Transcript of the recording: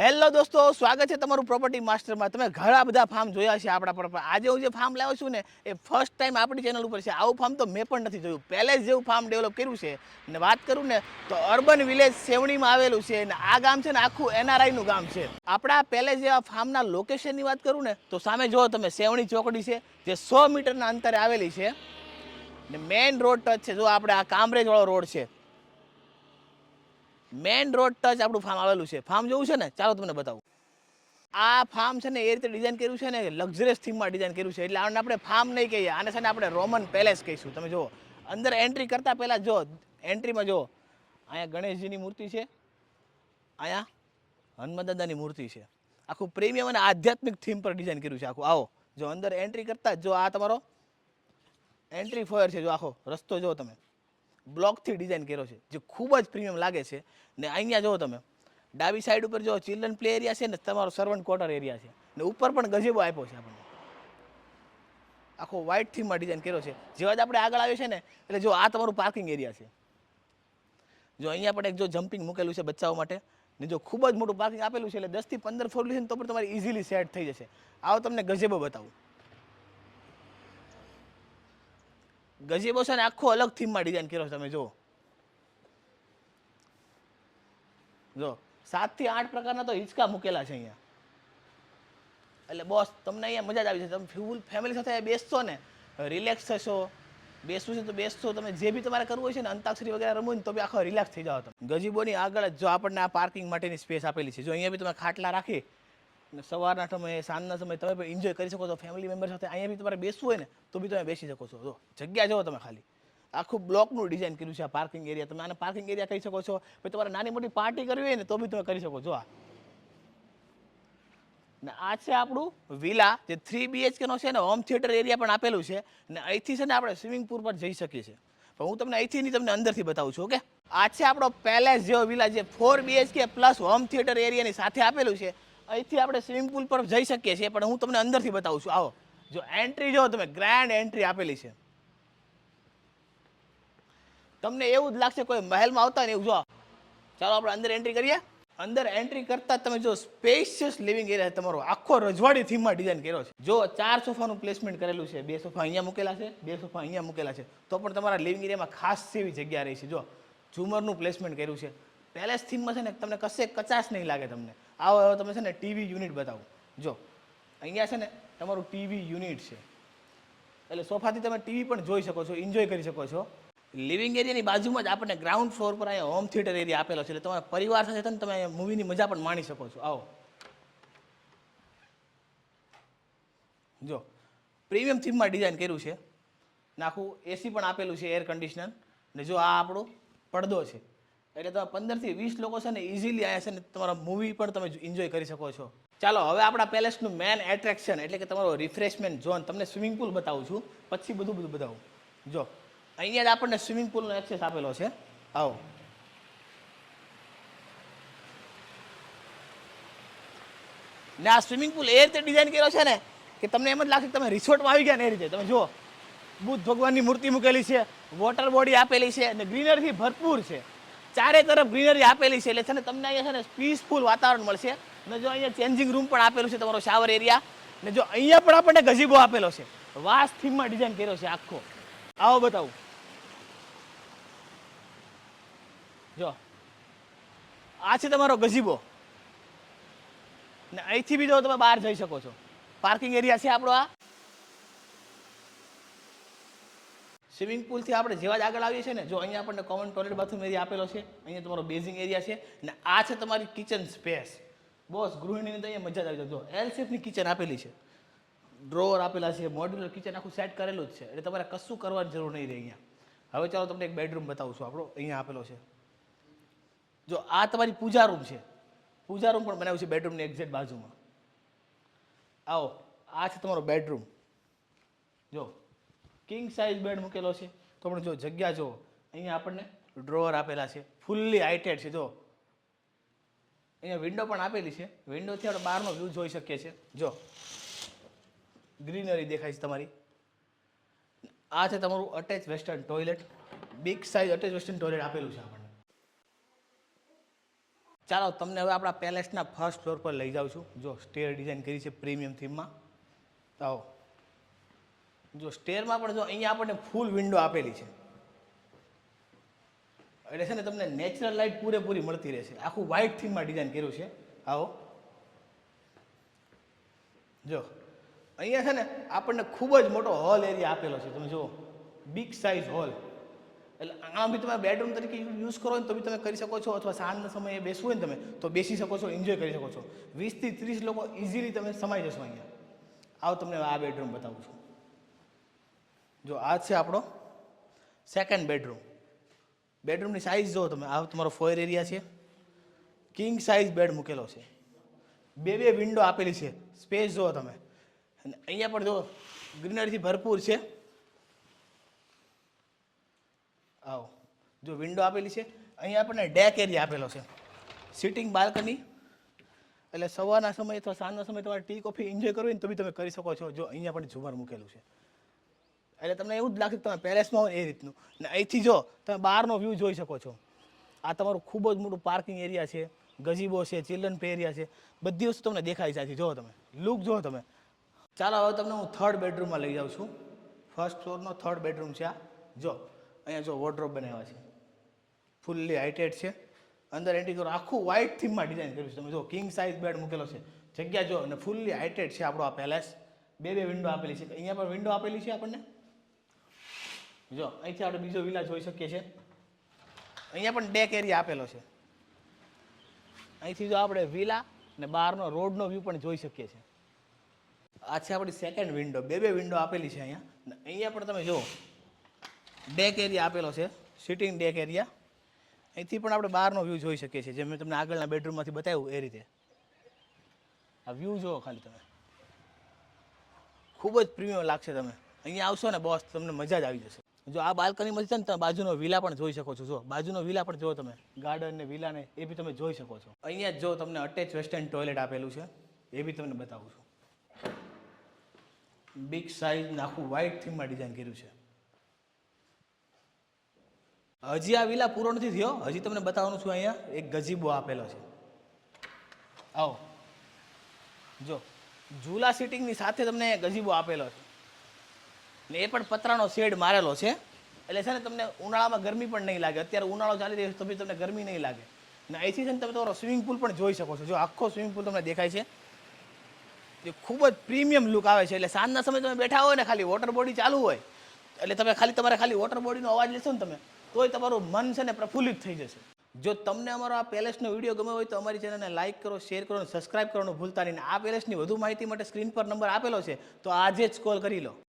Hello દોસ્તો, સ્વાગત છે તમારું પ્રોપર્ટી માસ્ટરમાં તમે ઘણા બધા ફાર્મ જોયા છે આપણા પર આજે હું જે ફાર્મ લાવ્યો છું ને, એ ફર્સ્ટ ટાઈમ આપણી ચેનલ ઉપર છે. આવું ફાર્મ તો મેં પણ નથી જોયું. પહેલે જેવું ફાર્મ ડેવલપ કર્યું છે. ને વાત કરું ને, તો અર્બન વિલેજ સેવણીમાં આવેલું છે ને, આ ગામ છે ને, આખું એનઆરઆઈનું ગામ છે. આપણા પહેલે જે આ ફાર્મના લોકેશનની વાત કરું ને, તો સામે જુઓ તમે, સેવણી ચોકડી છે, જે સો મીટરના અંતરે આવેલી છે. ને મેઇન રોડ ટચ છે. જો આપણે આ કામરેજવાળો રોડ છે. મેઇન રોડ ટચ આપણું ફાર્મ આવેલું છે. ફાર્મ જોવું છે ને? ચાલો તમને બતાવું. આ ફાર્મ છે ને એ રીતે ડિઝાઇન કર્યું છે ને? લક્ઝરિયસ થીમમાં ડિઝાઇન કર્યું છે. એટલે આને આપણે ફાર્મ નહીં કહીએ, આને છે ને આપણે રોમન પેલેસ કહીશું. તમે જુઓ, અંદર એન્ટ્રી કરતાં પહેલાં જો એન્ટ્રીમાં જુઓ અહીંયા ગણેશજીની મૂર્તિ છે, અહીંયા હનુમદાદાની મૂર્તિ છે. આખું પ્રીમિયમ અને આધ્યાત્મિક થીમ પર ડિઝાઇન કર્યું છે આખું. આવો, જો અંદર એન્ટ્રી કરતાં જ જો આ તમારો એન્ટ્રી ફોયર છે. જો આખો રસ્તો જો તમે. બ્લોકથી ડિઝાઇન કર્યો છે, જે ખૂબ જ પ્રીમિયમ લાગે છે. ને અહીંયા જુઓ તમે, ડાબી સાઈડ ઉપર જો ચિલ્ડ્રન પ્લે એરિયા છે ને તમારો સર્વન્ટ ક્વાર્ટર એરિયા છે. ને ઉપર પણ ગજેબો આપ્યો છે આપણને. આખો વ્હાઇટ થીમમાં ડિઝાઇન કર્યો છે. જેવા જ આપણે આગળ આવ્યો છે ને, એટલે જો આ તમારું પાર્કિંગ એરિયા છે. જો અહીંયા પણ એક જો જમ્પિંગ મૂકેલું છે બચ્ચાઓ માટે, ને જો ખૂબ જ મોટું પાર્કિંગ આપેલું છે, એટલે દસથી પંદર ફોર તો પણ તમારી ઇઝીલી સેટ થઈ જશે. આવો તમને ગજેબો બતાવું. ગજેબો છે ને આખો અલગ થીમમાં ડિઝાઇન કર્યો છે તમે, જુઓ. જો સાતથી આઠ પ્રકારના તો હિંચકા મૂકેલા છે અહીંયા. એટલે બોસ તમને અહીંયા મજા જ આવી જશે. તમે ફૂલ ફેમિલી સાથે બેસશો ને રિલેક્સ થશો. બેસવું છે તો બેસશો. તમે જે બી તમારે કરવું હોય છે ને, અંતાક્ષરી વગેરે રમવું ને, તો બી આખો રિલેક્સ થઈ જાઓ તમે. ગજીબોની આગળ જ જો આપણને આ પાર્કિંગ માટેની સ્પેસ આપેલી છે. જો અહીંયા બી તમે ખાટલા રાખી ને સવારના સમયે, સાંજના સમયે તમે એન્જોય કરી શકો છો. ફેમિલી મેમ્બર સાથે અહીંયા બી તમારે બેસવું હોય ને, તો બી તમે બેસી શકો છો. જો, જગ્યા જુઓ તમે ખાલી. આખું બ્લોકનું ડિઝાઇન કર્યું છે આ પાર્કિંગ એરિયા તમે આને પાર્કિંગ એરિયા કહી શકો છો. પછી તમારે નાની મોટી પાર્ટી કરવી હોય ને, તો બી તમે કરી શકો છો. આ. ને આ છે આપણું વિલા જે થ્રી બીએચકેનો છે ને હોમ થિયેટર એરિયા પણ આપેલું છે. ને અહીંથી છે ને આપણે સ્વિમિંગ પુલ પર જઈ શકીએ છીએ. પણ હું તમને અહીંથી નહીં, તમને અંદરથી બતાવું છું ઓકે આ છે આપણો પેલેસ જેવો વિલા જે four BHK plus home theatre એરિયાની સાથે આપેલું છે. અહીંથી આપણે સ્વિમિંગ પુલ પર જઈ શકીએ છીએ, પણ હું તમને અંદરથી બતાવું છું. આવો. જો એન્ટ્રી જો તમે ગ્રાન્ડ એન્ટ્રી આપેલી છે. તમને એવું જ લાગશે કોઈ મહેલમાં આવતા ને એવું, જો. ચાલો આપણે અંદર એન્ટ્રી કરીએ. અંદર એન્ટ્રી કરતા તમે જો સ્પેશિયસ લિવિંગ એરિયા તમારો. આખો રજવાડી થીમમાં ડિઝાઇન કર્યો છે. જો ચાર સોફાનું પ્લેસમેન્ટ કરેલું છે, બે સોફા અહીંયા મૂકેલા છે, બે સોફા અહીંયા મૂકેલા છે, તો પણ તમારા લિવિંગ એરિયામાં ખાસ એવી જગ્યા રહી છે, જો. ઝુમરનું પ્લેસમેન્ટ કર્યું છે. પેલેસ થીમમાં છે ને, તમને કશે કચાશ નહીં લાગે તમને. આવો હવે તમે છે ને ટીવી યુનિટ બતાવું. જો, અહીંયા છે ને તમારું ટીવી યુનિટ છે. એટલે સોફાથી તમે ટીવી પણ જોઈ શકો છો એન્જોય કરી શકો છો. લિવિંગ એરિયાની બાજુમાં જ આપણને ગ્રાઉન્ડ ફ્લોર પર અહીંયા હોમ થિયેટર એરિયા આપેલો છે, એટલે તમારા પરિવાર સાથે ને તમે મૂવીની મજા પણ માણી શકો છો. આવો. જો પ્રીમિયમ થીમમાં ડિઝાઇન કર્યું છે. નાખું એસી પણ આપેલું છે એર કન્ડિશનર ને જો આ આપણો પડદો છે. એટલે તમે પંદરથી વીસ લોકો છે ને ઇઝીલી આવ્યા છે ને તમારા મૂવી પણ તમે એન્જોય કરી શકો છો. ચાલો, હવે આપણા પેલેસનું મેન એટ્રેક્શન એટલે કે તમારો રિફ્રેશમેન્ટ ઝોન તમને સ્વિમિંગ પુલ બતાવું છું. પછી બધું બધું બતાવું. જો, અહીંયા જ આપણને સ્વિમિંગ પુલનો એક્સેસ આપેલો છે. આવો. ને આ સ્વિમિંગ પુલ એ રીતે ડિઝાઇન કર્યો છે ને કે તમને એમ જ લાગશે કે તમે રિસોર્ટમાં આવી ગયા ને એ રીતે. તમે જુઓ, બુદ્ધ ભગવાનની મૂર્તિ મૂકેલી છે વોટર બોડી આપેલી છે અને ગ્રીનરીથી ભરપૂર છે. ચારે તરફ ગ્રીનરી આપેલી છે. એટલે છે ને તમને અહીંયા છે ને પીસફુલ વાતાવરણ મળશે. ને જો અહીંયા ચેન્જિંગ રૂમ પણ આપેલું છે તમારો શાવર એરિયા ને જો અહીંયા પણ આપણને ગજીબો આપેલો છે. વાસ થીમમાં ડિઝાઇન કર્યો છે આખો. આવો બતાવું. જો. આ છે તમારો ગજીબો. ને અહીંથી બી જો તમે બહાર જઈ શકો છો. પાર્કિંગ એરિયા છે આપણો આ. સ્વિમિંગ પુલથી આપણે જેવા જ આગળ આવીએ છીએ ને, જો અહીંયા આપણને કોમન ટોયલેટ બાથરૂમ એરિયા આપેલો છે, અહીંયા તમારો બેઝિંગ એરિયા છે, ને આ છે તમારી કિચન સ્પેસ બોસ ગૃહિણીની તો અહીંયા મજા જ આવી જાય. જો એલ શેપની કિચન આપેલી છે. ડ્રોવર આપેલા છે મોડ્યુલર કિચન આખું સેટ કરેલું જ છે. એટલે તમારે કશું કરવાની જરૂર નહીં રહે અહીંયા. હવે ચાલો તમને એક બેડરૂમ બતાવું છું આપણો, અહીંયા આપેલો છે. જો, આ તમારી પૂજા રૂમ છે. પૂજા રૂમ પણ બનાવ્યું છે બેડરૂમની એક્ઝેક્ટ બાજુમાં. આવો, આ છે તમારો બેડરૂમ જો કિંગ સાઇઝ બેડ મૂકેલો છે. તો પણ જો જગ્યા જો અહીંયા આપણને ડ્રોવર આપેલા છે. ફૂલ્લી હાઇટેડ છે, જો. અહીંયા વિન્ડો પણ આપેલી છે. વિન્ડોથી આપણે બહારનો વ્યૂ જોઈ શકીએ છીએ. જો. ગ્રીનરી દેખાય છે તમારી. આ છે તમારું attach western toilet big size attach western toilet આપેલું છે આપણને. ચાલો, તમને હવે આપણા પેલેસના ફર્સ્ટ ફ્લોર પર લઈ જાઉં છું. જો સ્ટેર ડિઝાઇન કરી છે પ્રીમિયમ થીમમાં આવો. જો સ્ટેરમાં પણ જો અહીંયા આપણને ફૂલ વિન્ડો આપેલી છે. એટલે છે ને તમને નેચરલ લાઇટ પૂરેપૂરી મળતી રહેશે. આખું વ્હાઇટ થીમમાં ડિઝાઇન કર્યું છે. આવો. જો, અહીંયા છે ને આપણને ખૂબ જ મોટો હોલ એરિયા આપેલો છે. તમે જુઓ બિગ સાઇઝ હોલ એટલે આમ બી તમે બેડરૂમ તરીકે યુઝ કરો ને તો બી તમે કરી શકો છો અથવા સાંજના સમયે બેસવું હોય ને તમે, તો બેસી શકો છો એન્જોય કરી શકો છો. વીસથી ત્રીસ લોકો ઇઝીલી તમે સમાઈ જશો અહીંયા. આવો તમને આ બેડરૂમ બતાવું છું. જો આ છે આપણો સેકન્ડ બેડરૂમ બેડરૂમની સાઇઝ જુઓ તમે. આ તમારો ફોયર એરિયા છે. કિંગ સાઇઝ બેડ મૂકેલો છે. બે બે વિન્ડો આપેલી છે. સ્પેસ જુઓ તમે. અને અહીંયા પણ જો ગ્રીનરીથી ભરપૂર છે. આવો. જો વિન્ડો આપેલી છે. અહીંયા આપણને ડેક એરિયા આપેલો છે. સિટિંગ બાલ્કની એટલે સવારના સમયે અથવા સાંજના સમયે તમારે ટી કોફી એન્જોય કરવી ને તો બી તમે કરી શકો છો. જો અહીંયા પણ ઝુમર મૂકેલું છે. એટલે તમને એવું જ લાગશે તમે પેલેસમાં હોય એ રીતનું. ને અહીંથી જો, તમે બહારનો વ્યૂ જોઈ શકો છો. આ તમારું ખૂબ જ મોટું પાર્કિંગ એરિયા છે, ગજીબો છે ચિલ્ડ્રન પે એરિયા છે. બધી વસ્તુ તમને દેખાય છે જો તમે. લુક જુઓ તમે. ચાલો, હવે તમને હું થર્ડ બેડરૂમમાં લઈ જાઉં છું. ફર્સ્ટ ફ્લોરનો થર્ડ બેડરૂમ છે આ. જો, અહીંયા જો વોર્ડરોબ બનાવ્યા છે. ફૂલ્લી હાઇટેડ છે. અંદર એન્ટ્રી કરો. આખું વ્હાઇટ થીમમાં ડિઝાઇન કર્યું છે તમે. જો કિંગ સાઇઝ બેડ મૂકેલો છે. જગ્યા જો, અને ફૂલ્લી હાઇટેડ છે આપણો આ પેલેસ બે બે વિન્ડો આપેલી છે. અહીંયા પણ વિન્ડો આપેલી છે આપણને? જો, અહીંથી આપણે બીજો વિલા જોઈ શકીએ છીએ. અહીંયા પણ ડેક એરિયા આપેલો છે. અહીંથી જો આપણે વિલા ને બહારનો રોડનો વ્યૂ પણ જોઈ શકીએ છીએ. આ છે આપણી સેકન્ડ વિન્ડો બે બે વિન્ડો આપેલી છે અહીંયા. અને અહીંયા પણ તમે જુઓ. ડેક એરિયા આપેલો છે. સિટિંગ ડેક એરિયા અહીંથી પણ આપણે બહારનો વ્યૂ જોઈ શકીએ છીએ. જે મેં તમને આગળના બેડરૂમમાંથી બતાવ્યું એ રીતે. આ વ્યૂ જુઓ ખાલી તમે. ખૂબ જ પ્રીમિયમ લાગશે તમે અહીંયા આવશો ને બોસ તમને મજા જ આવી જશે. જો આ બાલ્કનીમાંથી છે ને તમે બાજુનો વિલા પણ જોઈ શકો છો. જો, બાજુનો વિલા પણ જો તમે. ગાર્ડન ને વિલા ને એ બી તમે જોઈ શકો છો. અહીંયા જો તમને અટેચ વેસ્ટર્ન ટોયલેટ આપેલું છે, એ બી તમને બતાવું છું. બિગ સાઇઝ આખું વ્હાઇટ થીમમાં ડિઝાઇન કર્યું છે. હજી આ વિલા પૂરો નથી થયો. હજી તમને બતાવવાનું છું અહીંયા, એક ગજીબો આપેલો છે. આવો. જો, ઝૂલા સિટિંગની સાથે તમને ગજીબો આપેલો છે. ને એ પણ પતરાનો શેડ મારેલો છે. એટલે છે ને તમને ઉનાળામાં ગરમી પણ નહીં લાગે. અત્યારે ઉનાળો ચાલી રહ્યો છે તો બી તમને ગરમી નહીં લાગે. ને અહીંથી છે ને તમે તમારો સ્વિમિંગ પુલ પણ જોઈ શકો છો. જો આખો સ્વિમિંગ પુલ તમને દેખાય છે. જે ખૂબ જ પ્રીમિયમ લુક આવે છે. એટલે સાંજના સમયે તમે બેઠા હોય ને ખાલી વોટર બોડી ચાલુ હોય, એટલે તમે ખાલી તમારે ખાલી વોટર બોડીનો અવાજ લેશો ને તમે, તોય તમારું મન છે ને પ્રફુલ્લિત થઈ જશે. જો તમને અમારો આ પેલેસનો વીડિયો ગમ્યો હોય તો અમારી ચેનલને લાઇક કરો શેર કરો અને સબસ્ક્રાઇબ કરવાનું ભૂલતા નહીં. આ પેલેસની વધુ માહિતી માટે સ્ક્રીન પર નંબર આપેલો છે, તો આજે જ કોલ કરી લો.